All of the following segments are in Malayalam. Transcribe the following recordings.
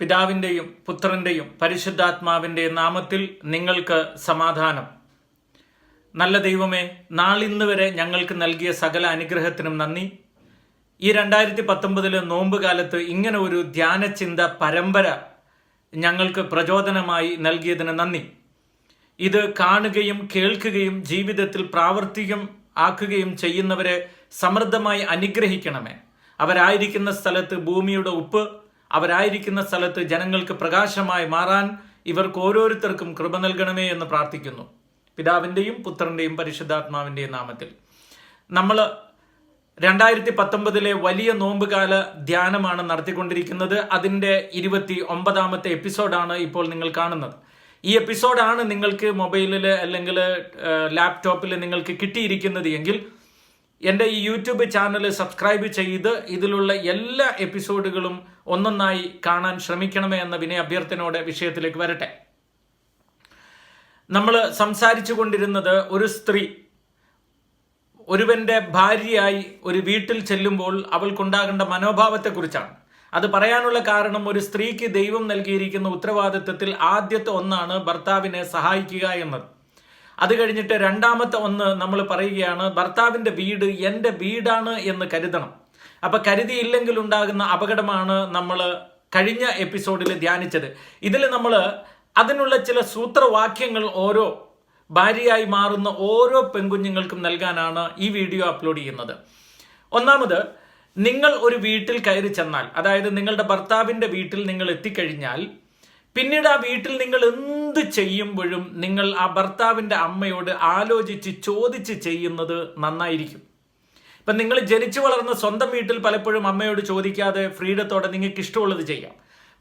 പിതാവിന്റെയും പുത്രന്റെയും പരിശുദ്ധാത്മാവിന്റെയും നാമത്തിൽ നിങ്ങൾക്ക് സമാധാനം. നല്ല ദൈവമേ നാളിന്ന് വരെ ഞങ്ങൾക്ക് നൽകിയ സകല അനുഗ്രഹത്തിനും നന്ദി. ഈ രണ്ടായിരത്തി പത്തൊമ്പതിലെ നോമ്പ് കാലത്ത് ഇങ്ങനെ ഒരു ധ്യാനചിന്ത പരമ്പര ഞങ്ങൾക്ക് പ്രചോദനമായി നൽകിയതിന് നന്ദി. ഇത് കാണുകയും കേൾക്കുകയും ജീവിതത്തിൽ പ്രാവർത്തികം ആക്കുകയും ചെയ്യുന്നവരെ സമൃദ്ധമായി അനുഗ്രഹിക്കണമേ. അവരായിരിക്കുന്ന സ്ഥലത്ത് ഭൂമിയുടെ ഉപ്പ് അവരായിരിക്കുന്ന സ്ഥലത്ത് ജനങ്ങൾക്ക് പ്രകാശമായി മാറാൻ ഇവർക്ക് ഓരോരുത്തർക്കും കൃപ നൽകണമേ എന്ന് പ്രാർത്ഥിക്കുന്നു. പിതാവിന്റെയും പുത്രന്റെയും പരിശുദ്ധാത്മാവിന്റെയും നാമത്തിൽ. നമ്മൾ രണ്ടായിരത്തി പത്തൊമ്പതിലെ വലിയ നോമ്പുകാല ധ്യാനമാണ് നടത്തിക്കൊണ്ടിരിക്കുന്നത്. അതിന്റെ ഇരുപത്തി ഒമ്പതാമത്തെ എപ്പിസോഡാണ് ഇപ്പോൾ നിങ്ങൾ കാണുന്നത്. ഈ എപ്പിസോഡാണ് നിങ്ങൾക്ക് മൊബൈലിൽ അല്ലെങ്കിൽ ലാപ്ടോപ്പിൽ നിങ്ങൾക്ക് കിട്ടിയിരിക്കുന്നത് എങ്കിൽ എന്റെ ഈ യൂട്യൂബ് ചാനൽ സബ്സ്ക്രൈബ് ചെയ്ത് ഇതിലുള്ള എല്ലാ എപ്പിസോഡുകളും ഒന്നൊന്നായി കാണാൻ ശ്രമിക്കണമേ എന്ന വിനയ അഭ്യർത്ഥനയോടെ വിഷയത്തിലേക്ക് വരട്ടെ. നമ്മൾ സംസാരിച്ചു കൊണ്ടിരുന്നത് ഒരു സ്ത്രീ ഒരുവന്റെ ഭാര്യയായി ഒരു വീട്ടിൽ ചെല്ലുമ്പോൾ അവൾക്കുണ്ടാകേണ്ട മനോഭാവത്തെക്കുറിച്ചാണ്. അത് പറയാനുള്ള കാരണം ഒരു സ്ത്രീക്ക് ദൈവം നൽകിയിരിക്കുന്ന ഉത്തരവാദിത്വത്തിൽ ആദ്യത്തെ ഒന്നാണ് ഭർത്താവിനെ സഹായിക്കുക എന്നത്. അത് കഴിഞ്ഞിട്ട് രണ്ടാമത്തെ ഒന്ന് നമ്മൾ പറയുകയാണ് ഭർത്താവിന്റെ വീട് എന്റെ വീടാണ് എന്ന് കരുതണം. അപ്പൊ കരുതിയില്ലെങ്കിൽ ഉണ്ടാകുന്ന അപകടമാണ് നമ്മൾ കഴിഞ്ഞ എപ്പിസോഡിൽ ധ്യാനിച്ചത്. ഇതിൽ നമ്മൾ അതിനുള്ള ചില സൂത്രവാക്യങ്ങൾ ഓരോ ഭാര്യയായി മാറുന്ന ഓരോ പെൺകുഞ്ഞുങ്ങൾക്കും നൽകാനാണ് ഈ വീഡിയോ അപ്ലോഡ് ചെയ്യുന്നത്. ഒന്നാമത് നിങ്ങൾ ഒരു വീട്ടിൽ കയറി ചെന്നാൽ അതായത് നിങ്ങളുടെ ഭർത്താവിന്റെ വീട്ടിൽ നിങ്ങൾ എത്തിക്കഴിഞ്ഞാൽ പിന്നീട് ആ വീട്ടിൽ നിങ്ങൾ എന്ത് ചെയ്യുമ്പോഴും നിങ്ങൾ ആ ഭർത്താവിന്റെ അമ്മയോട് ആലോചിച്ച് ചോദിച്ച് ചെയ്യുന്നത് നന്നായിരിക്കും. ഇപ്പം നിങ്ങൾ ജനിച്ചു വളർന്ന സ്വന്തം വീട്ടിൽ പലപ്പോഴും അമ്മയോട് ചോദിക്കാതെ ഫ്രീഡത്തോടെ നിങ്ങൾക്ക് ഇഷ്ടമുള്ളത് ചെയ്യാം.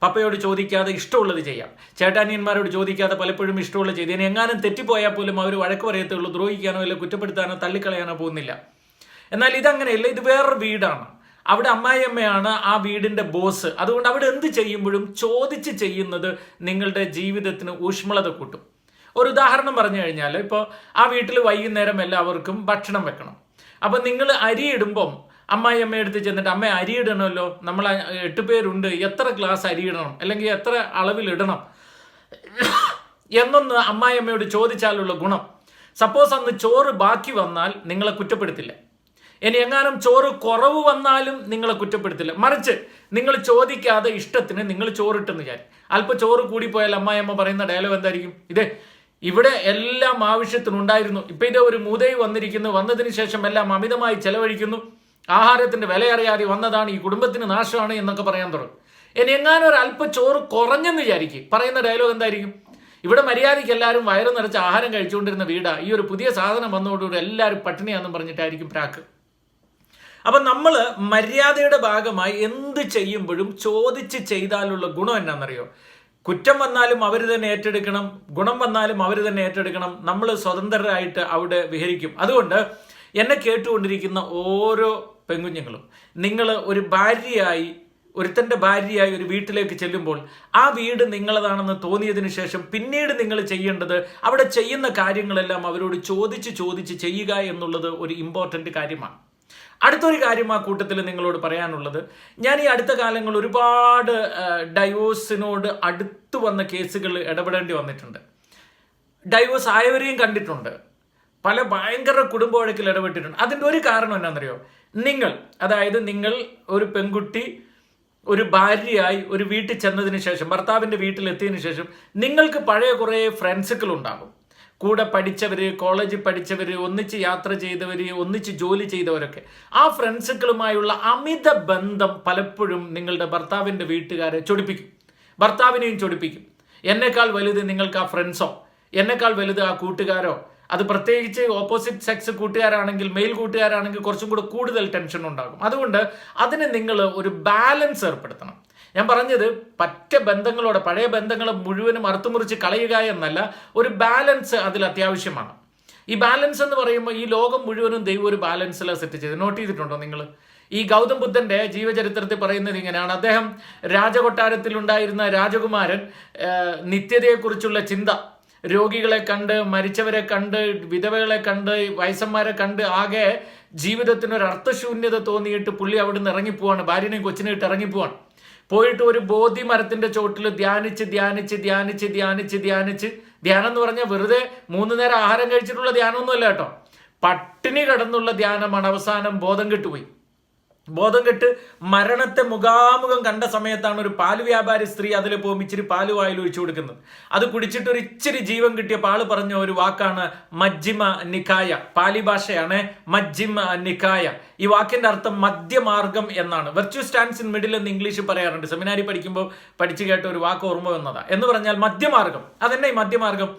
പപ്പയോട് ചോദിക്കാതെ ഇഷ്ടമുള്ളത് ചെയ്യാം. ചേട്ടാനിയന്മാരോട് ചോദിക്കാതെ പലപ്പോഴും ഇഷ്ടമുള്ളത് ചെയ്ത്. ഇനി എങ്ങാനും തെറ്റിപ്പോയാൽ പോലും അവർ വഴക്ക് പറയത്തുള്ളൂ ദ്രോഹിക്കാനോ അല്ലെങ്കിൽ കുറ്റപ്പെടുത്താനോ തള്ളിക്കളയാനോ പോകുന്നില്ല. എന്നാൽ ഇതങ്ങനെയല്ല ഇത് വേറൊരു വീടാണ്. അവിടെ അമ്മായിയമ്മയാണ് ആ വീടിന്റെ ബോസ്. അതുകൊണ്ട് അവിടെ എന്ത് ചെയ്യുമ്പോഴും ചോദിച്ച് ചെയ്യുന്നത് നിങ്ങളുടെ ജീവിതത്തിന് ഊഷ്മളത കൂട്ടും. ഒരു ഉദാഹരണം പറഞ്ഞു കഴിഞ്ഞാൽ ഇപ്പോൾ ആ വീട്ടിൽ വൈകുന്നേരം എല്ലാവർക്കും ഭക്ഷണം വെക്കണം. അപ്പം നിങ്ങൾ അരി ഇടുമ്പം അമ്മായി അമ്മ എടുത്ത് ചെന്നിട്ട് അമ്മ അരിയിടണമല്ലോ നമ്മൾ എട്ട് പേരുണ്ട്. എത്ര ഗ്ലാസ് അരി ഇടണം? അല്ലെങ്കിൽ എത്ര അളവിൽ ഇടണം? എന്നൊന്ന് അമ്മായി അമ്മയോട് ചോദിച്ചാലുള്ള ഗുണം. സപ്പോസ് അന്ന് ചോറ് ബാക്കി വന്നാൽ നിങ്ങളെ കുറ്റപ്പെടുത്തില്ല. ഇനി എങ്ങാനും ചോറ് കുറവ് വന്നാലും നിങ്ങളെ കുറ്റപ്പെടുത്തില്ല. മറിച്ച് നിങ്ങൾ ചോദിക്കാതെ ഇഷ്ടത്തിന് നിങ്ങൾ ചോറിട്ടെന്ന് വിചാരിക്കും അല്പം ചോറ് കൂടിപ്പോയാൽ അമ്മായിയമ്മ പറയുന്ന ഡയലോഗ് എന്തായിരിക്കും? ഇതേ ഇവിടെ എല്ലാം ആവശ്യത്തിനുണ്ടായിരുന്നു. ഇപ്പൊ ഇത് ഒരു മൂതയി വന്നിരിക്കുന്നു. വന്നതിന് ശേഷം എല്ലാം അമിതമായി ചെലവഴിക്കുന്നു. ആഹാരത്തിന്റെ വില അറിയാതെ വന്നതാണ്. ഈ കുടുംബത്തിന് നാശമാണ് എന്നൊക്കെ പറയാൻ തുടങ്ങും. ഇനി എങ്ങാനും ഒരു അല്പ ചോറ് കുറഞ്ഞെന്ന് വിചാരിക്കും. പറയുന്ന ഡയലോഗ് എന്തായിരിക്കും? ഇവിടെ മര്യാദയ്ക്ക് എല്ലാവരും വയറ് നിറച്ച് ആഹാരം കഴിച്ചുകൊണ്ടിരുന്ന വീടാ. ഈ ഒരു പുതിയ സാധനം വന്നതോടുകൂടി എല്ലാവരും പട്ടിണിയാണെന്ന് പറഞ്ഞിട്ടായിരിക്കും പ്രാക്ക്. അപ്പൊ നമ്മൾ മര്യാദയുടെ ഭാഗമായി എന്ത് ചെയ്യുമ്പോഴും ചോദിച്ച് ചെയ്താലുള്ള ഗുണം എന്നാണെന്നറിയോ കുറ്റം വന്നാലും അവർ തന്നെ ഏറ്റെടുക്കണം ഗുണം വന്നാലും അവർ തന്നെ ഏറ്റെടുക്കണം നമ്മൾ സ്വതന്ത്രരായിട്ട് അവിടെ വിഹരിക്കും. അതുകൊണ്ട് എന്നെ കേട്ടുകൊണ്ടിരിക്കുന്ന ഓരോ പെൺകുഞ്ഞുങ്ങളും നിങ്ങൾ ഒരു ഭാര്യയായി ഒരുത്തന്റെ ഭാര്യയായി ഒരു വീട്ടിലേക്ക് ചെല്ലുമ്പോൾ ആ വീട് നിങ്ങളതാണെന്ന് തോന്നിയതിന് ശേഷം പിന്നീട് നിങ്ങൾ ചെയ്യേണ്ടത് അവിടെ ചെയ്യുന്ന കാര്യങ്ങളെല്ലാം അവരോട് ചോദിച്ച് ചോദിച്ച് ചെയ്യുക എന്നുള്ളത് ഒരു ഇമ്പോർട്ടന്റ് കാര്യമാണ്. അടുത്തൊരു കാര്യം ആ കൂട്ടത്തിൽ നിങ്ങളോട് പറയാനുള്ളത്. ഞാൻ ഈ അടുത്ത കാലങ്ങൾ ഒരുപാട് ഡൈവോഴ്സിനോട് അടുത്ത് വന്ന കേസുകൾ ഇടപെടേണ്ടി വന്നിട്ടുണ്ട്. ഡൈവോഴ്സ് ആയവരെയും കണ്ടിട്ടുണ്ട്. പല ഭയങ്കര കുടുംബ വഴക്കിൽ ഇടപെട്ടിട്ടുണ്ട്. അതിന്റെ ഒരു കാരണം എന്നാണെന്നറിയോ നിങ്ങൾ അതായത് നിങ്ങൾ ഒരു പെൺകുട്ടി ഒരു ഭാര്യയായി ഒരു വീട്ടിൽ ചെന്നതിന് ശേഷം ഭർത്താവിന്റെ വീട്ടിൽ എത്തിയതിന് ശേഷം നിങ്ങൾക്ക് പഴയ കുറേ ഫ്രണ്ട്സുകൾ ഉണ്ടാകും. കൂടെ പഠിച്ചവർ കോളേജിൽ പഠിച്ചവർ ഒന്നിച്ച് യാത്ര ചെയ്തവർ ഒന്നിച്ച് ജോലി ചെയ്തവരൊക്കെ. ആ ഫ്രണ്ട്സുകളുമായുള്ള അമിത ബന്ധം പലപ്പോഴും നിങ്ങളുടെ ഭർത്താവിന്റെ വീട്ടുകാരെ ചൊടിപ്പിക്കും. ഭർത്താവിനെയും ചൊടിപ്പിക്കും. എന്നെക്കാൾ വലുത് നിങ്ങൾക്ക് ആ ഫ്രണ്ട്സോ? എന്നെക്കാൾ വലുത് ആ കൂട്ടുകാരോ? അത് പ്രത്യേകിച്ച് ഓപ്പോസിറ്റ് സെക്സ് കൂട്ടുകാരാണെങ്കിൽ മെയിൽ കൂട്ടുകാരാണെങ്കിൽ കുറച്ചും കൂടെ കൂടുതൽ ടെൻഷൻ ഉണ്ടാകും അതുകൊണ്ട് അതിന് നിങ്ങൾ ഒരു ബാലൻസ് ഏർപ്പെടുത്തണം. ഞാൻ പറഞ്ഞത് പറ്റ ബന്ധങ്ങളോടെ പഴയ ബന്ധങ്ങളെ മുഴുവനും അറുത്തുമുറിച്ച് കളയുക എന്നല്ല ഒരു ബാലൻസ് അതിൽ അത്യാവശ്യമാണ്. ഈ ബാലൻസ് എന്ന് പറയുമ്പോൾ ഈ ലോകം മുഴുവനും ദൈവം ഒരു ബാലൻസിലാണ് സെറ്റ് ചെയ്ത് നോട്ട് ചെയ്തിട്ടുണ്ടോ നിങ്ങൾ? ഈ ഗൗതം ബുദ്ധന്റെ ജീവചരിത്രത്തിൽ പറയുന്നത് ഇങ്ങനെയാണ്. അദ്ദേഹം രാജകൊട്ടാരത്തിൽ ഉണ്ടായിരുന്ന രാജകുമാരൻ നിത്യതയെക്കുറിച്ചുള്ള ചിന്ത. രോഗികളെ കണ്ട് മരിച്ചവരെ കണ്ട് വിധവകളെ കണ്ട് വയസ്സന്മാരെ കണ്ട് ആകെ ജീവിതത്തിന് ഒരു അർത്ഥശൂന്യത തോന്നിയിട്ട് പുള്ളി അവിടുന്ന് ഇറങ്ങിപ്പോവാണ്. ഭാര്യനെയും കൊച്ചിനെ ഇട്ട് ഇറങ്ങിപ്പോവാണ്. പോയിട്ട് ഒരു ബോധി മരത്തിന്റെ ചോട്ടിൽ ധ്യാനിച്ച് ധ്യാനിച്ച് ധ്യാനിച്ച് ധ്യാനിച്ച് ധ്യാനിച്ച്. ധ്യാനം എന്ന് പറഞ്ഞാൽ വെറുതെ മൂന്ന് നേരം ആഹാരം കഴിച്ചിട്ടുള്ള ധ്യാനമൊന്നുമല്ല കേട്ടോ. പട്ടിണി കിടന്നുള്ള ധ്യാനമാണ് അവസാനം ബോധം കെട്ടുപോയി. ബോധം കെട്ട് മരണത്തെ മുഖാമുഖം കണ്ട സമയത്താണ് ഒരു പാൽ വ്യാപാരി സ്ത്രീ അതിൽ പോകും ഇച്ചിരി പാൽ വായിൽ ഒഴിച്ചു കൊടുക്കുന്നത്. അത് കുടിച്ചിട്ട് ഒരു ഇച്ചിരി ജീവൻ കിട്ടിയ പാൾ പറഞ്ഞ ഒരു വാക്കാണ് മജ്ജിമ നിക്കായ. പാലി ഭാഷയാണ് മജ്ജിമ നിക്കായ. ഈ വാക്കിന്റെ അർത്ഥം മധ്യമാർഗം എന്നാണ്. വെർച്വൽ സ്റ്റാൻഡ്സ് ഇൻ മിഡിൽ എന്ന് ഇംഗ്ലീഷ് പറയാറുണ്ട്. സെമിനാരി പഠിക്കുമ്പോൾ പഠിച്ചു കേട്ട ഒരു വാക്ക് ഓർമ്മ വന്നതാ. എന്ന് പറഞ്ഞാൽ മധ്യമാർഗം അതെന്നെ ഈ മധ്യമാർഗം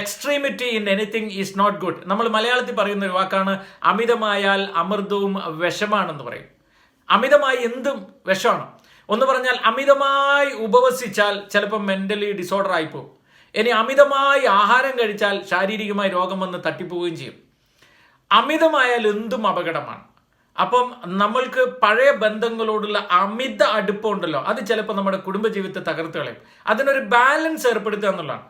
extremity in anything is not good നമ്മൾ മലയാളത്തിൽ പറയുന്ന ഒരു വാക്കാണ് അമിതമായാൽ അമൃതവും വിഷമാണെന്ന് പറയും. അമിതമായി എന്തും വിഷമാണ്. ഒന്ന് പറഞ്ഞാൽ അമിതമായി ഉപവസിച്ചാൽ ചിലപ്പോൾ മെന്റലി ഡിസോർഡർ ആയിപ്പോകും ഇനി അമിതമായി ആഹാരം കഴിച്ചാൽ ശാരീരികമായി രോഗം വന്ന് തട്ടിപ്പോവുകയും ചെയ്യും. അമിതമായാൽ എന്തും അപകടമാണ്. അപ്പം നമ്മൾക്ക് പഴയ ബന്ധങ്ങളോടുള്ള അമിത അടുപ്പമുണ്ടല്ലോ അത് ചിലപ്പോൾ നമ്മുടെ കുടുംബജീവിതത്തെ തകർത്ത് കളയും. അതിനൊരു ബാലൻസ് ഏർപ്പെടുത്തുക എന്നുള്ളതാണ്.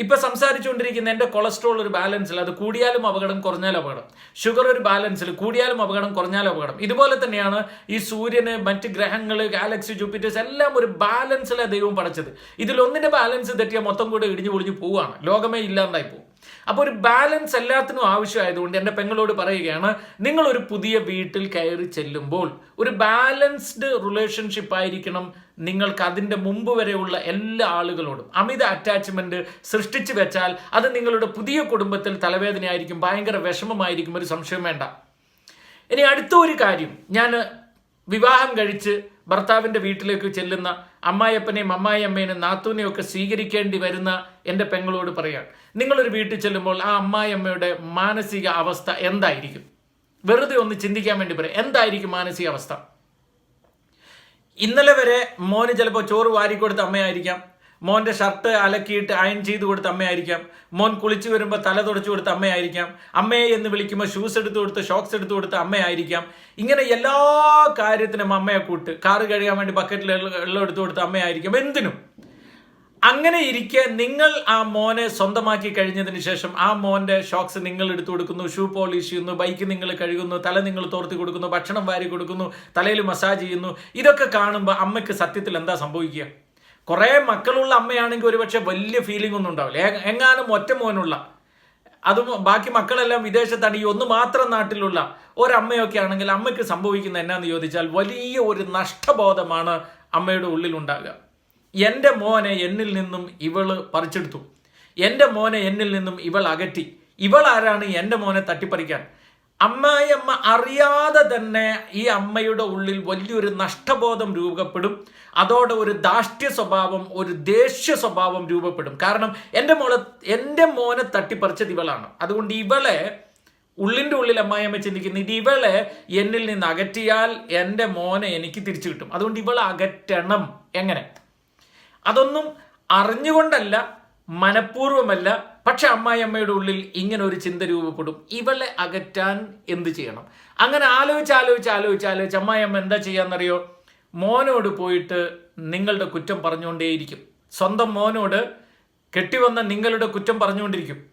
ഇപ്പൊ സംസാരിച്ചുകൊണ്ടിരിക്കുന്ന എന്റെ കൊളസ്ട്രോൾ ഒരു ബാലൻസിൽ അത് കൂടിയാലും അപകടം കുറഞ്ഞാലും അപകടം. ഷുഗർ ഒരു ബാലൻസിൽ കൂടിയാലും അപകടം കുറഞ്ഞാലും അപകടം. ഇതുപോലെ തന്നെയാണ് ഈ സൂര്യന് മറ്റ് ഗ്രഹങ്ങൾ ഗാലക്സി ജൂപ്പിറ്റേഴ്സ് എല്ലാം ഒരു ബാലൻസിലാണ് ദൈവം പടച്ചത്. ഇതിലൊന്നിന്റെ ബാലൻസ് തെറ്റിയാൽ മൊത്തം കൂടെ ഇടിഞ്ഞു പൊളിഞ്ഞു പോവുകയാണ് ലോകമേ ഇല്ലാണ്ടായി പോകും. അപ്പോൾ ഒരു ബാലൻസ് എല്ലാത്തിനും ആവശ്യമായതുകൊണ്ട് എന്റെ പെങ്ങളോട് പറയുകയാണ് നിങ്ങൾ ഒരു പുതിയ വീട്ടിൽ കയറി ചെല്ലുമ്പോൾ ഒരു ബാലൻസ്ഡ് റിലേഷൻഷിപ്പ് ആയിരിക്കണം നിങ്ങൾക്ക് അതിന്റെ മുമ്പ് വരെയുള്ള എല്ലാ ആളുകളോടും അമിത അറ്റാച്ച്മെന്റ് സൃഷ്ടിച്ചു വെച്ചാൽ അത് നിങ്ങളുടെ പുതിയ കുടുംബത്തിൽ തലവേദനയായിരിക്കും ഭയങ്കര വിഷമമായിരിക്കും ഒരു സംശയം വേണ്ട. ഇനി അടുത്ത ഒരു കാര്യം ഞാൻ വിവാഹം കഴിച്ച് ഭർത്താവിന്റെ വീട്ടിലേക്ക് ചെല്ലുന്ന അമ്മായിയപ്പനെയും അമ്മായിയമ്മേനെയും നാത്തൂനെയും ഒക്കെ സ്വീകരിക്കേണ്ടി വരുന്ന എന്റെ പെങ്ങളോട് പറയാം നിങ്ങളൊരു വീട്ടിൽ ചെല്ലുമ്പോൾ ആ അമ്മായിയമ്മയുടെ മാനസിക അവസ്ഥ എന്തായിരിക്കും? വെറുതെ ഒന്ന് ചിന്തിക്കാൻ വേണ്ടി പറയാം എന്തായിരിക്കും മാനസിക അവസ്ഥ ഇന്നലെ വരെ മോന് ചിലപ്പോൾ ചോറ് വാരി കൊടുത്ത അമ്മയായിരിക്കാം. മോന്റെ ഷർട്ട് അലക്കിയിട്ട് അയൺ ചെയ്ത് കൊടുത്ത അമ്മയായിരിക്കാം. മോൻ കുളിച്ചു വരുമ്പോൾ തല തുടച്ചു കൊടുത്ത അമ്മയായിരിക്കാം. അമ്മയെ എന്ന് വിളിക്കുമ്പോൾ ഷൂസ് എടുത്തു കൊടുത്ത് ഷോക്സ് എടുത്തു കൊടുത്ത അമ്മയായിരിക്കാം. ഇങ്ങനെ എല്ലാ കാര്യത്തിനും അമ്മയെ കൂട്ട്. കാറ് കഴുകാൻ വേണ്ടി ബക്കറ്റിൽ വെള്ളം എടുത്തു കൊടുത്ത അമ്മയായിരിക്കാം. എന്തിനും. അങ്ങനെ ഇരിക്കെ നിങ്ങൾ ആ മോനെ സ്വന്തമാക്കി കഴിഞ്ഞതിന് ശേഷം ആ മോന്റെ ഷോക്സ് നിങ്ങൾ എടുത്തു കൊടുക്കുന്നു. ഷൂ പോളിഷ് ചെയ്യുന്നു ബൈക്ക് നിങ്ങൾ കഴുകുന്നു തല നിങ്ങൾ തോർത്തി കൊടുക്കുന്നു ഭക്ഷണം വാരി കൊടുക്കുന്നു തലയിൽ മസാജ് ചെയ്യുന്നു. ഇതൊക്കെ കാണുമ്പോൾ അമ്മയ്ക്ക് സത്യത്തിൽ എന്താ സംഭവിക്കുക? കുറേ മക്കളുള്ള അമ്മയാണെങ്കിൽ ഒരുപക്ഷെ വലിയ ഫീലിംഗ് ഒന്നും ഉണ്ടാവില്ല. എങ്ങാനും ഒറ്റ മോനുള്ള. അതും ബാക്കി മക്കളെല്ലാം വിദേശത്താണ് ഈ ഒന്ന് മാത്രം നാട്ടിലുള്ള ഒരമ്മയൊക്കെ ആണെങ്കിൽ അമ്മയ്ക്ക് സംഭവിക്കുന്ന എന്നാന്ന് ചോദിച്ചാൽ വലിയ ഒരു നഷ്ടബോധമാണ് അമ്മയുടെ ഉള്ളിൽ ഉണ്ടാകുക. എന്റെ മോനെ എന്നിൽ നിന്നും ഇവൾ പറിച്ചെടുത്തു. എന്റെ മോനെ എന്നിൽ നിന്നും ഇവൾ അകറ്റി. ഇവൾ ആരാണ്? എന്റെ മോനെ തട്ടിപ്പറിക്കാൻ. അമ്മായിയമ്മ അറിയാതെ തന്നെ ഈ അമ്മയുടെ ഉള്ളിൽ വലിയൊരു നഷ്ടബോധം രൂപപ്പെടും. അതോടെ ഒരു ദാഷ്ട്യ സ്വഭാവം ഒരു ദേഷ്യ സ്വഭാവം രൂപപ്പെടും. കാരണം എന്റെ മോളെ എന്റെ മോനെ തട്ടിപ്പറിച്ചത് ഇവളാണ്. അതുകൊണ്ട് ഇവളെ ഉള്ളിന്റെ ഉള്ളിൽ അമ്മായിയമ്മ ചിന്തിക്കുന്നു. ഇത് ഇവളെ എന്നിൽ നിന്ന് അകറ്റിയാൽ എന്റെ മോനെ എനിക്ക് തിരിച്ചു കിട്ടും. അതുകൊണ്ട് ഇവളെ അകറ്റണം. എങ്ങനെ? അതൊന്നും അറിഞ്ഞുകൊണ്ടല്ല മനഃപൂർവമല്ല പക്ഷെ അമ്മായിയമ്മയുടെ ഉള്ളിൽ ഇങ്ങനെ ഒരു ചിന്ത രൂപപ്പെടും. ഇവളെ അകറ്റാൻ എന്ത് ചെയ്യണം? അങ്ങനെ ആലോചിച്ച് ആലോചിച്ച് ആലോചിച്ച് ആലോചിച്ച് അമ്മായിയമ്മ എന്താ ചെയ്യാന്നറിയോ? മോനോട് പോയിട്ട് നിങ്ങളുടെ കുറ്റം പറഞ്ഞുകൊണ്ടേയിരിക്കും. സ്വന്തം മോനോട് കെട്ടിവന്ന നിങ്ങളുടെ കുറ്റം പറഞ്ഞുകൊണ്ടിരിക്കും.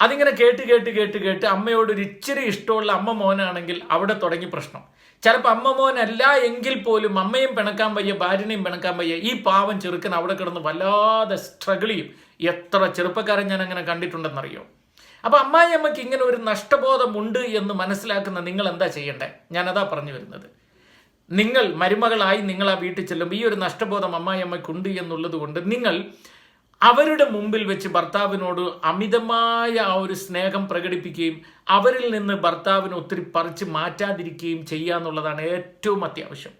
അതിങ്ങനെ കേട്ട് കേട്ട് കേട്ട് കേട്ട് അമ്മയോട് ഒരു ഇച്ചിരി ഇഷ്ടമുള്ള അമ്മ മോനാണെങ്കിൽ അവിടെ തുടങ്ങി പ്രശ്നം. ചിലപ്പോൾ അമ്മ മോനല്ല എങ്കിൽ പോലും അമ്മയും പിണക്കാൻ വയ്യ ഭാര്യനെയും പിണക്കാൻ വയ്യ. ഈ പാവം ചെറുക്കൻ അവിടെ കിടന്ന് വല്ലാതെ സ്ട്രഗിൾ ചെയ്യും. എത്ര ചെറുപ്പക്കാരൻ ഞാൻ അങ്ങനെ കണ്ടിട്ടുണ്ടെന്നറിയോ? അപ്പൊ അമ്മായി അമ്മയ്ക്ക് ഇങ്ങനെ ഒരു നഷ്ടബോധം ഉണ്ട് എന്ന് മനസ്സിലാക്കുന്ന നിങ്ങൾ എന്താ ചെയ്യണ്ടേ? ഞാനതാ പറഞ്ഞു വരുന്നത്. നിങ്ങൾ മരുമകളായി നിങ്ങൾ ആ വീട്ടിൽ ചെല്ലുമ്പോൾ ഈ ഒരു നഷ്ടബോധം അമ്മായി അമ്മയ്ക്കുണ്ട് എന്നുള്ളത് കൊണ്ട് നിങ്ങൾ അവരുടെ മുമ്പിൽ വെച്ച് ഭർത്താവിനോട് അമിതമായ ആ ഒരു സ്നേഹം പ്രകടിപ്പിക്കുകയും അവരിൽ നിന്ന് ഭർത്താവിന് ഒത്തിരി പറിച്ച് മാറ്റാതിരിക്കുകയും ചെയ്യുക എന്നുള്ളതാണ് ഏറ്റവും അത്യാവശ്യം.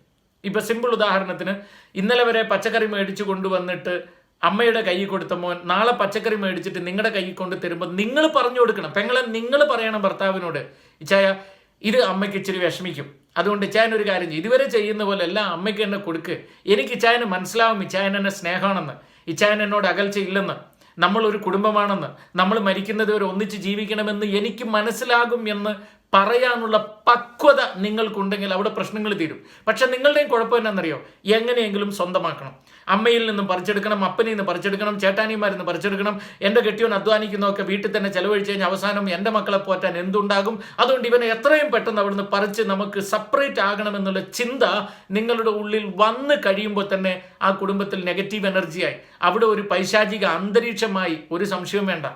ഇപ്പൊ സിമ്പിൾ ഉദാഹരണത്തിന് ഇന്നലെ വരെ പച്ചക്കറി മേടിച്ചു കൊണ്ടുവന്നിട്ട് അമ്മയുടെ കൈ കൊടുത്ത മോൻ നാളെ പച്ചക്കറി മേടിച്ചിട്ട് നിങ്ങളുടെ കൈ കൊണ്ട് തരുമ്പോൾ നിങ്ങൾ പറഞ്ഞു കൊടുക്കണം. പെങ്ങളെ നിങ്ങൾ പറയണം ഭർത്താവിനോട്. ഇച്ചായ ഇത് അമ്മയ്ക്ക് ഇച്ചിരി വിഷമിക്കും. അതുകൊണ്ട് ഇച്ചായൻ ഒരു കാര്യം ചെയ്യും. ഇതുവരെ ചെയ്യുന്ന പോലെ എല്ലാം അമ്മയ്ക്ക് എന്നെ കൊടുക്ക്. എനിക്ക് ഇച്ചായന് മനസ്സിലാവും ഇച്ചായൻ എന്നെ സ്നേഹമാണെന്ന്. ഇച്ചായൻ എന്നോട് അകൽച്ചയില്ലെന്ന് നമ്മൾ ഒരു കുടുംബമാണെന്ന്. നമ്മൾ മരിക്കുന്നത് വരെ ഒന്നിച്ച് ജീവിക്കണമെന്ന് എനിക്ക് മനസ്സിലാകും എന്ന് പറയാനുള്ള പക്വത നിങ്ങൾക്കുണ്ടെങ്കിൽ അവിടെ പ്രശ്നങ്ങൾ തീരും. പക്ഷെ നിങ്ങളുടെയും കുഴപ്പം എന്നാണെന്നറിയോ എങ്ങനെയെങ്കിലും സ്വന്തമാക്കണം. അമ്മയിൽ നിന്നും പറിച്ചെടുക്കണം അപ്പനിൽ നിന്ന് പറിച്ചെടുക്കണം ചേട്ടാനിമാരിൽ നിന്ന് പറിച്ചെടുക്കണം എന്റെ കെട്ടിയോൻ അധ്വാനിക്കുന്നതൊക്കെ വീട്ടിൽ തന്നെ ചെലവഴിച്ച് കഴിഞ്ഞാൽ അവസാനം എന്റെ മക്കളെ പോറ്റാൻ എന്തുണ്ടാകും? അതുകൊണ്ട് ഇവനെ എത്രയും പെട്ടെന്ന് അവിടുന്ന് പറിച്ച് നമുക്ക് സെപ്പറേറ്റ് ആകണമെന്നുള്ള ചിന്ത നിങ്ങളുടെ ഉള്ളിൽ വന്നു കഴിയുമ്പോൾ തന്നെ ആ കുടുംബത്തിൽ നെഗറ്റീവ് എനർജിയായി അവിടെ ഒരു പൈശാചിക അന്തരീക്ഷമായി ഒരു സംശയം വേണ്ട.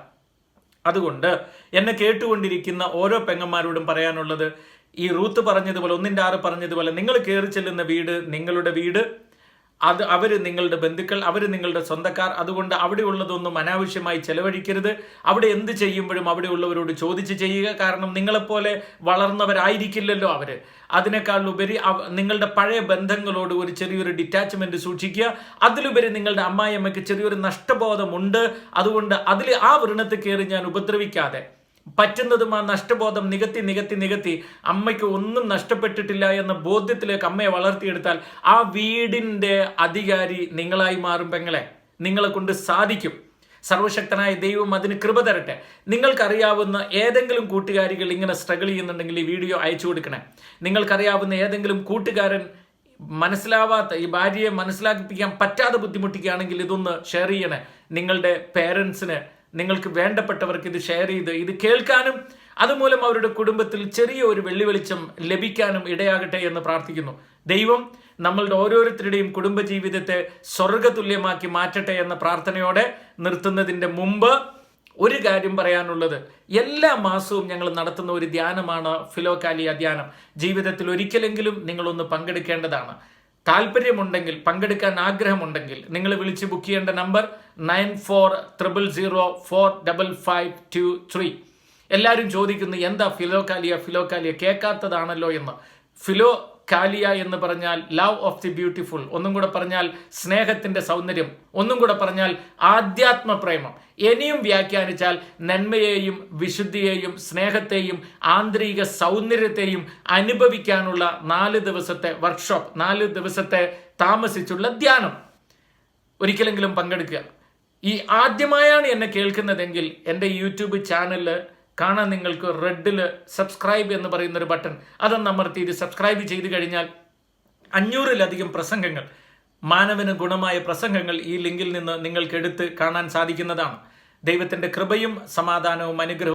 അതുകൊണ്ട് എന്നെ കേട്ടുകൊണ്ടിരിക്കുന്ന ഓരോ പെങ്ങന്മാരോടും പറയാനുള്ളത് ഈ റൂത്ത് പറഞ്ഞതുപോലെ ഒന്നിന്റെ ആറ് പറഞ്ഞതുപോലെ നിങ്ങൾ കയറി ചെല്ലുന്ന വീട് നിങ്ങളുടെ വീട് അത് അവർ നിങ്ങളുടെ ബന്ധുക്കൾ അവർ നിങ്ങളുടെ സ്വന്തക്കാർ. അതുകൊണ്ട് അവിടെ ഉള്ളതൊന്നും അനാവശ്യമായി ചെലവഴിക്കരുത്. അവിടെ എന്ത് ചെയ്യുമ്പോഴും അവിടെ ഉള്ളവരോട് ചോദിച്ച് ചെയ്യുക. കാരണം നിങ്ങളെപ്പോലെ വളർന്നവരായിരിക്കില്ലല്ലോ അവർ അതിനേക്കാൾ ഉപരി നിങ്ങളുടെ പഴയ ബന്ധങ്ങളോട് ഒരു ചെറിയൊരു ഡിറ്റാച്ച്മെന്റ് സൂക്ഷിക്കുക. അതിലുപരി നിങ്ങളുടെ അമ്മായിയമ്മയ്ക്ക് ചെറിയൊരു നഷ്ടബോധമുണ്ട്. അതുകൊണ്ട് അതിൽ ആ വൃണത്തിൽ കയറി ഞാൻ ഉപദ്രവിക്കാതെ പറ്റുന്നതും ആ നഷ്ടബോധം നികത്തി നികത്തി നികത്തി അമ്മയ്ക്ക് ഒന്നും നഷ്ടപ്പെട്ടിട്ടില്ല എന്ന ബോധ്യത്തിലേക്ക് അമ്മയെ വളർത്തിയെടുത്താൽ ആ വീടിന്റെ അധികാരി നിങ്ങളായി മാറും പെങ്ങളെ. നിങ്ങളെ കൊണ്ട് സാധിക്കും. സർവശക്തനായ ദൈവം അതിന് കൃപ തരട്ടെ. നിങ്ങൾക്കറിയാവുന്ന ഏതെങ്കിലും കൂട്ടുകാരികൾ ഇങ്ങനെ സ്ട്രഗിൾ ചെയ്യുന്നുണ്ടെങ്കിൽ ഈ വീഡിയോ അയച്ചു കൊടുക്കണേ. നിങ്ങൾക്കറിയാവുന്ന ഏതെങ്കിലും കൂട്ടുകാരൻ മനസ്സിലാവാത്ത ഈ ഭാര്യയെ മനസ്സിലാക്കിപ്പിക്കാൻ പറ്റാതെ ബുദ്ധിമുട്ടിക്കുകയാണെങ്കിൽ ഇതൊന്ന് ഷെയർ ചെയ്യണേ. നിങ്ങളുടെ പേരൻസിന് നിങ്ങൾക്ക് വേണ്ടപ്പെട്ടവർക്ക് ഇത് ഷെയർ ചെയ്ത് ഇത് കേൾക്കാനും അതുമൂലം അവരുടെ കുടുംബത്തിൽ ചെറിയ ഒരു വെള്ളി വെളിച്ചം ലഭിക്കാനും ഇടയാകട്ടെ എന്ന് പ്രാർത്ഥിക്കുന്നു. ദൈവം നമ്മളുടെ ഓരോരുത്തരുടെയും കുടുംബജീവിതത്തെ സ്വർഗതുല്യമാക്കി മാറ്റട്ടെ എന്ന പ്രാർത്ഥനയോടെ നിർത്തുന്നതിന്റെ മുമ്പ് ഒരു കാര്യം പറയാനുള്ളത്. എല്ലാ മാസവും ഞങ്ങൾ നടത്തുന്ന ഒരു ധ്യാനമാണ് ഫിലോകാലിയ ധ്യാനം. ജീവിതത്തിൽ ഒരിക്കലെങ്കിലും നിങ്ങളൊന്ന് പങ്കെടുക്കേണ്ടതാണ്. താല്പര്യമുണ്ടെങ്കിൽ പങ്കെടുക്കാൻ ആഗ്രഹമുണ്ടെങ്കിൽ നിങ്ങൾ വിളിച്ച് ബുക്ക് ചെയ്യേണ്ട number nine four triple zero four double five two three. എല്ലാവരും ചോദിക്കുന്നു എന്താ ഫിലോകാലിയ? ഫിലോകാലിയ കേൾക്കാത്തതാണല്ലോ എന്ന്. ഫിലോ കാലിയ എന്ന് പറഞ്ഞാൽ ലവ് ഓഫ് ദി ബ്യൂട്ടിഫുൾ. ഒന്നും കൂടെ പറഞ്ഞാൽ സ്നേഹത്തിന്റെ സൗന്ദര്യം. ഒന്നും കൂടെ പറഞ്ഞാൽ ആധ്യാത്മ പ്രേമം ഇനിയും വ്യാഖ്യാനിച്ചാൽ നന്മയെയും വിശുദ്ധിയെയും സ്നേഹത്തെയും ആന്തരിക സൗന്ദര്യത്തെയും അനുഭവിക്കാനുള്ള നാല് ദിവസത്തെ വർക്ക്ഷോപ്പ് നാല് ദിവസത്തെ താമസിച്ചുള്ള ധ്യാനം. ഒരിക്കലെങ്കിലും പങ്കെടുക്കുക. ഈ ആദ്യമായാണ് എന്നെ കേൾക്കുന്നതെങ്കിൽ എന്റെ യൂട്യൂബ് ചാനലിൽ കാണാൻ നിങ്ങൾക്ക് റെഡിൽ സബ്സ്ക്രൈബ് എന്ന് പറയുന്ന ഒരു ബട്ടൺ അതൊന്ന് അമർത്തി ഇത് സബ്സ്ക്രൈബ് ചെയ്ത് കഴിഞ്ഞാൽ അഞ്ഞൂറിലധികം പ്രസംഗങ്ങൾ മാനവന് ഗുണമായ പ്രസംഗങ്ങൾ ഈ ലിങ്കിൽ നിന്ന് നിങ്ങൾക്ക് എടുത്ത് കാണാൻ സാധിക്കുന്നതാണ്. ദൈവത്തിന്റെ കൃപയും സമാധാനവും അനുഗ്രഹവും